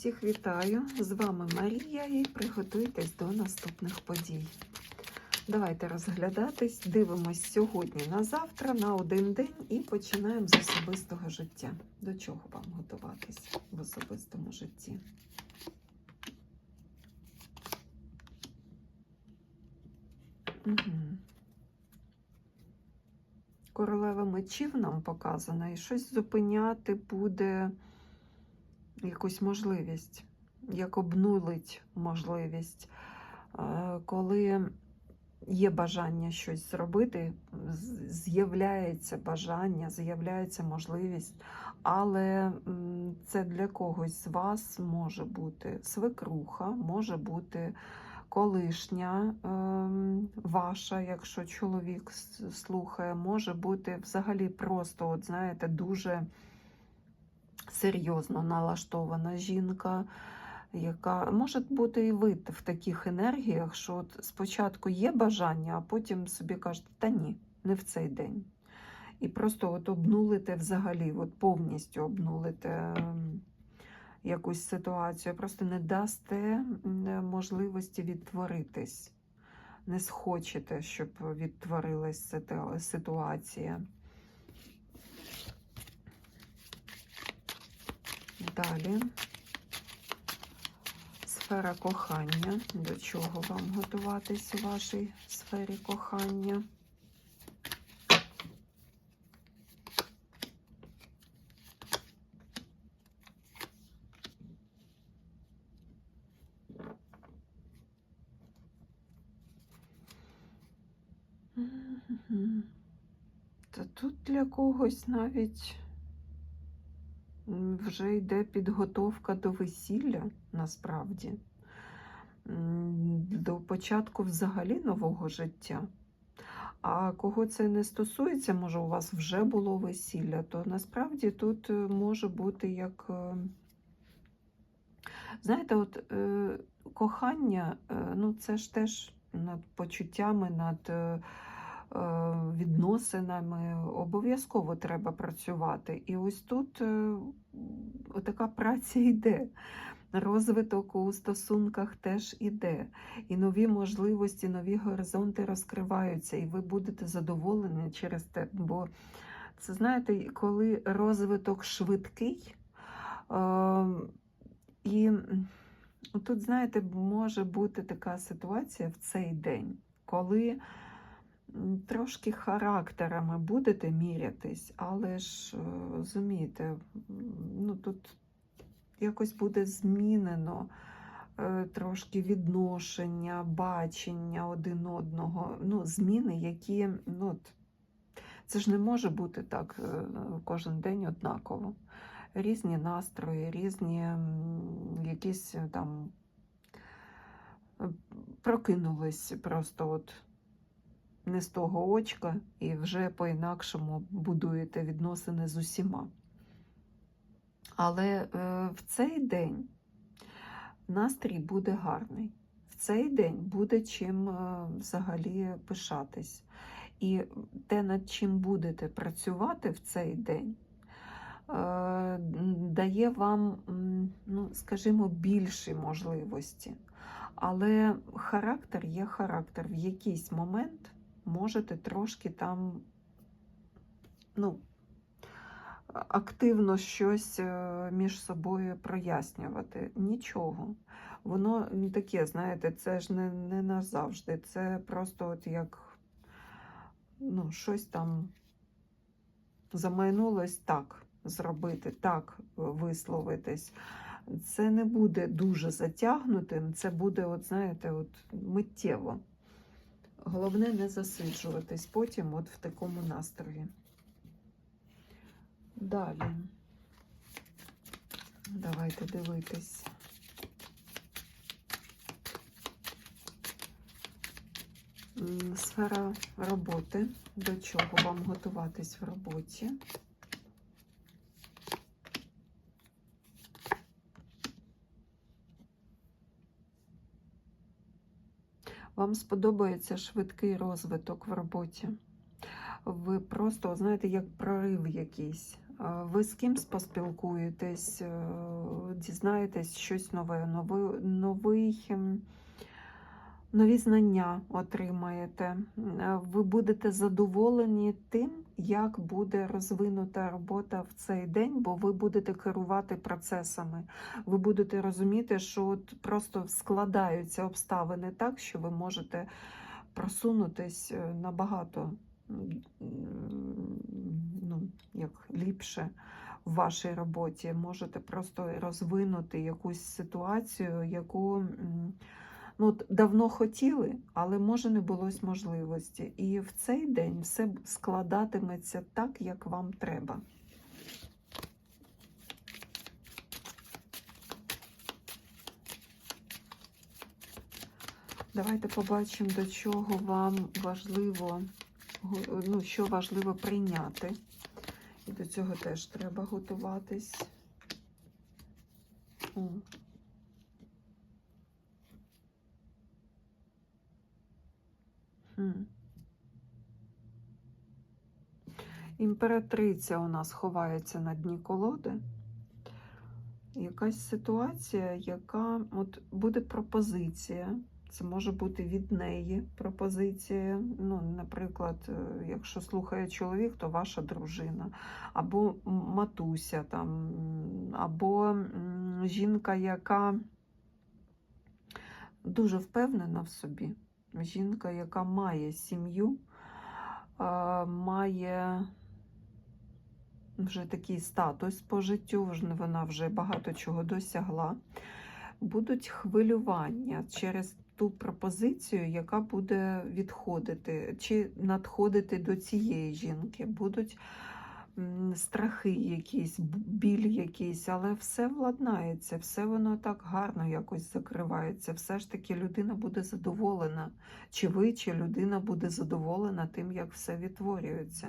Всіх вітаю! З вами Марія і приготуйтесь до наступних подій. Давайте розглядатись, дивимось сьогодні на завтра, на один день і починаємо з особистого життя. До чого вам готуватись в особистому житті? Угу. Королева мечів нам показана, і щось зупиняти буде якусь можливість, як обнулить можливість, Е, коли є бажання щось зробити, з'являється бажання, з'являється можливість, але це для когось з вас може бути свекруха, може бути колишня ем, ваша, якщо чоловік слухає, може бути взагалі просто, от знаєте, дуже серйозно налаштована жінка, яка може бути і ви в таких енергіях, що от спочатку є бажання, а потім собі кажете, та ні, не в цей день. І просто от обнулите взагалі, от повністю обнулите ем, якусь ситуацію, просто не дасте можливості відтворитись. Не схочете, щоб відтворилась ситуація. Далі. Сфера кохання. До чого вам готуватись у вашій сфері кохання? Та тут для когось навіть вже йде підготовка до весілля насправді, до початку взагалі нового життя. А кого це не стосується, може, у вас вже було весілля, то насправді тут е, може бути як. е, Знаєте, от е, кохання, ну це ж теж над почуттями, над відносинами обов'язково треба працювати. І ось тут е, така праця йде. Розвиток у стосунках теж іде. І нові можливості, нові горизонти розкриваються, і ви будете задоволені через те. Бо це знаєте, коли розвиток швидкий, е, і тут, знаєте, може бути така ситуація в цей день, коли трошки характерами будете мірятись, але ж е, розумієте, ну тут якось буде змінено е, трошки відношення, бачення один одного. Ну, зміни, які ну, це ж не може бути так е, кожен день однаково. Різні настрої, різні якісь там прокинулись просто от не з того очка і вже по-інакшому будуєте відносини з усіма. Але е, в цей день настрій буде гарний. В цей день буде чим е, взагалі пишатись. І те, над чим будете працювати в цей день, е, дає вам, ну, скажімо, більші можливості. Але характер є характер. В якийсь момент можете трошки там, ну, активно щось е, між собою прояснювати. Нічого. Воно таке, знаєте, це ж не, не назавжди. Це просто от як ну, щось там замайнулось так зробити, так висловитись. Це не буде дуже затягнутим, це буде, от знаєте, от миттєво. Головне не засиджуватись потім от в такому настрої. Далі. Давайте дивитись. Сфера роботи. До чого вам готуватись в роботі? Вам сподобається швидкий розвиток в роботі. Ви просто, знаєте, як прорив якийсь. ви з кимсь поспілкуєтесь, е, дізнаєтесь щось нове, новий, новий, нові знання отримаєте. Е, Ви будете задоволені тим, як буде розвинута робота в цей день, бо ви будете керувати процесами. Ви будете розуміти, що от просто складаються обставини так, що ви можете просунутись е, набагато ну, як ліпше в вашій роботі. Можете просто розвинути якусь ситуацію, яку ну, давно хотіли, але може не було можливості. І в цей день все складатиметься так, як вам треба. Давайте побачимо, до чого вам важливо, ну, що важливо прийняти. І до цього теж треба готуватись. Імператриця у нас ховається на дні колоди. Якась ситуація, яка от буде пропозиція. Це може бути від неї пропозиція. Ну, наприклад, е, якщо слухає чоловік, то ваша дружина, або матуся, там, або жінка, яка дуже впевнена в собі. Жінка, яка має сім'ю, має вже такий статус по життю, вона вже багато чого досягла. Будуть хвилювання через ту пропозицію, яка буде відходити чи надходити до цієї жінки. Будуть страхи якісь, біль якийсь, але все владнається, все воно так гарно якось закривається. Все ж таки людина буде задоволена. Чи ви, чи людина буде задоволена тим, як все відтворюється.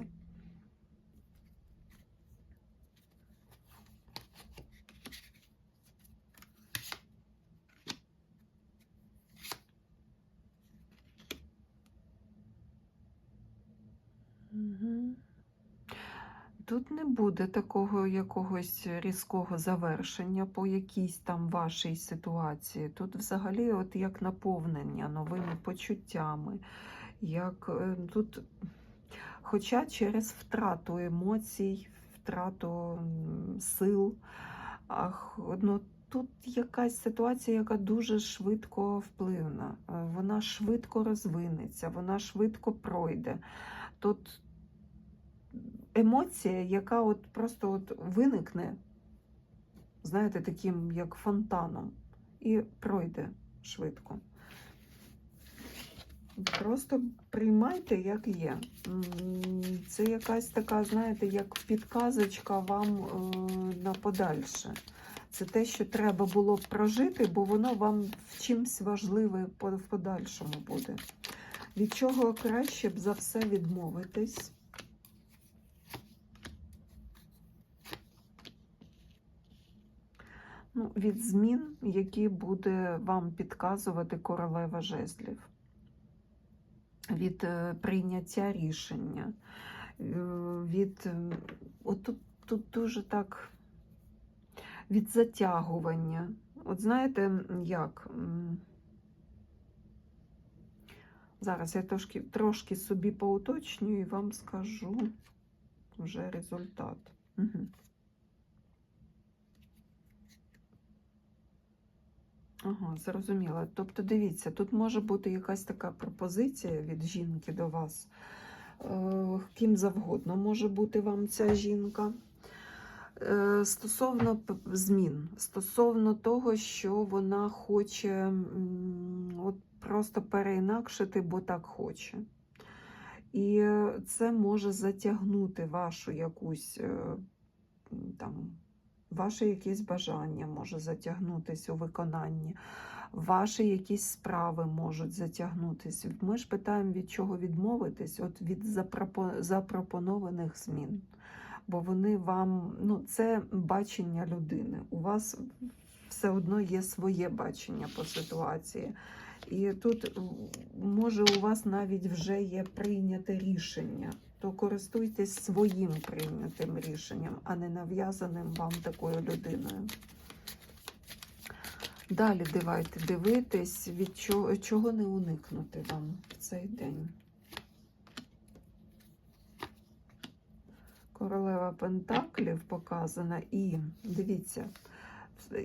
Тут не буде такого якогось різкого завершення по якійсь там вашій ситуації. Тут взагалі от як наповнення новими почуттями, як е, тут, хоча через втрату емоцій, втрату сил, ах, ну, тут якась ситуація, яка дуже швидко впливна. Е, Вона швидко розвинеться, вона швидко пройде. Тут емоція, яка от просто от виникне, знаєте, таким як фонтаном, і пройде швидко. Просто приймайте, як є. Це якась така, знаєте, як підказочка вам е, на подальше. Це те, що треба було прожити, бо воно вам в чимсь важливе в подальшому буде. Від чого краще б за все відмовитись. Ну, від змін, які буде вам підказувати королева жезлів, від е, прийняття рішення, е, від е, от тут, тут дуже так від затягування. От знаєте, як? Зараз я трошки, трошки собі поуточнюю і вам скажу вже результат. Угу. Ага, зрозуміла. Тобто, дивіться, тут може бути якась така пропозиція від жінки до вас. Е, Ким завгодно може бути вам ця жінка. Е, Стосовно змін, стосовно того, що вона хоче от просто переінакшити, бо так хоче. І це може затягнути вашу якусь е, там ваше якесь бажання може затягнутися у виконанні, ваші якісь справи можуть затягнутися. Ми ж питаємо, від чого відмовитись, от від запропонованих змін. Бо вони вам, ну, це бачення людини. У вас все одно є своє бачення по ситуації. І тут може у вас навіть вже є прийняте рішення. То користуйтесь своїм прийнятим рішенням, а не нав'язаним вам такою людиною. Далі давайте дивитись, від чого, чого не уникнути вам в цей день. Королева Пентаклів показана, і дивіться,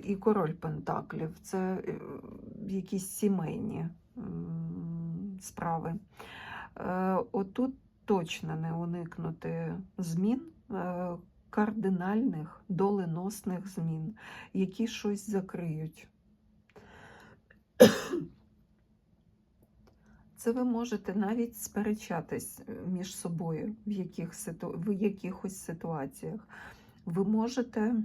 і король Пентаклів це е, якісь сімейні справи. Е, Отут точно не уникнути змін, е, кардинальних, доленосних змін, які щось закриють. Це ви можете навіть сперечатись е, між собою в, яких в якихось ситуаціях. Ви можете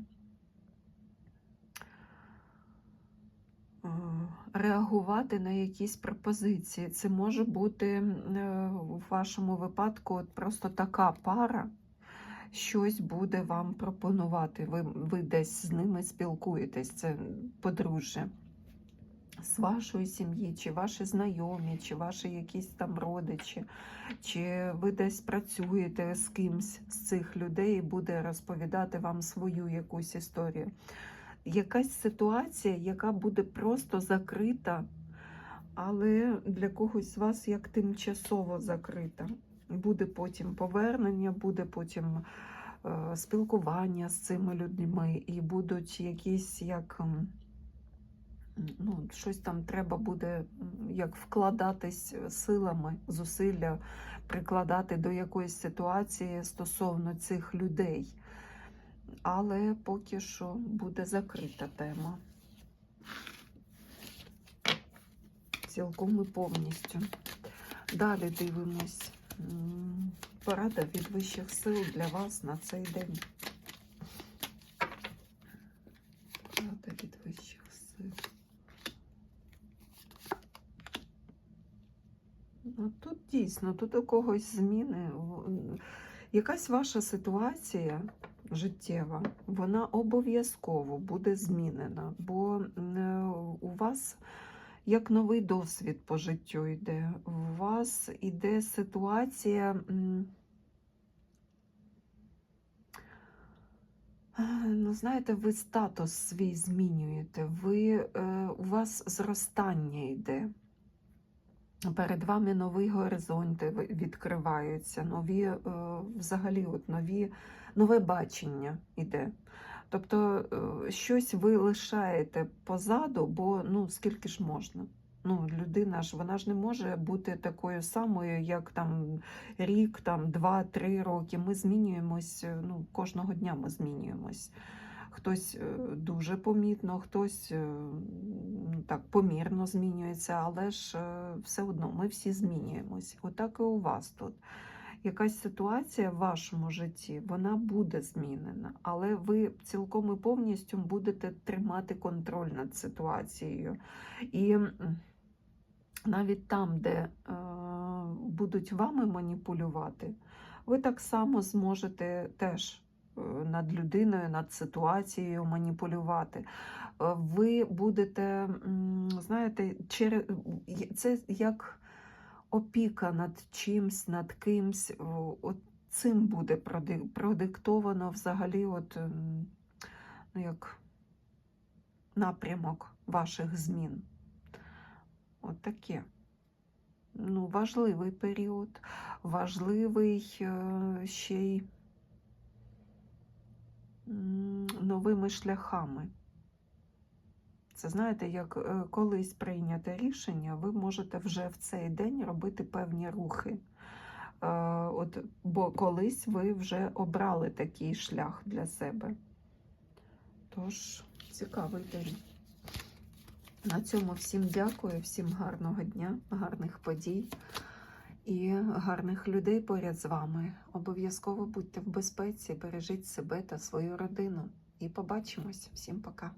реагувати на якісь пропозиції. Це може бути е, в вашому випадку от просто така пара. Щось буде вам пропонувати. Ви, ви десь з ними спілкуєтесь, це подружжя з вашої сім'ї, чи ваші знайомі, чи ваші якісь там родичі, чи ви десь працюєте з кимсь з цих людей і буде розповідати вам свою якусь історію. Якась ситуація, яка буде просто закрита, але для когось з вас як тимчасово закрита. Буде потім повернення, буде потім е, спілкування з цими людьми, і будуть якісь як. ну, щось там треба буде як вкладатись силами, зусилля прикладати до якоїсь ситуації стосовно цих людей. Але поки що буде закрита тема. Цілком і повністю. Далі дивимось. Порада від вищих сил для вас на цей день. Порада від вищих сил. Ну, тут дійсно, тут у когось зміни. Якась ваша ситуація життєва, вона обов'язково буде змінена, бо е, у вас як новий досвід по життю йде. У вас іде ситуація. е, Ну, знаєте, ви статус свій змінюєте, ви, е, у вас зростання йде. Перед вами нові горизонти відкриваються, нові, е, взагалі, от нові, нове бачення йде. Тобто е, щось ви лишаєте позаду, бо ну скільки ж можна? Ну, людина ж вона ж не може бути такою самою, як там рік, там два-три роки. Ми змінюємось. е, Ну, кожного дня ми змінюємось. Хтось е, дуже помітно, хтось ну, так помірно змінюється, але ж все одно ми всі змінюємось. Отак і у вас тут. Якась ситуація в вашому житті вона буде змінена, але ви цілком і повністю будете тримати контроль над ситуацією. І навіть там, де е, будуть вами маніпулювати, ви так само зможете теж е, над людиною, над ситуацією маніпулювати. Е, Ви будете, знаєте, це як опіка над чимсь, над кимсь. От цим буде продиктовано взагалі, от, ем, ну, як напрямок ваших змін. От таке. Ну, важливий період, важливий е, ще й новими шляхами. Це знаєте, як е, колись прийняте рішення, ви можете вже в цей день робити певні рухи. Е, От, бо колись ви вже обрали такий шлях для себе. Тож, цікавий день. На цьому всім дякую, всім гарного дня, гарних подій і гарних людей поряд з вами. Обов'язково будьте в безпеці, бережіть себе та свою родину. І побачимось. Всім пока.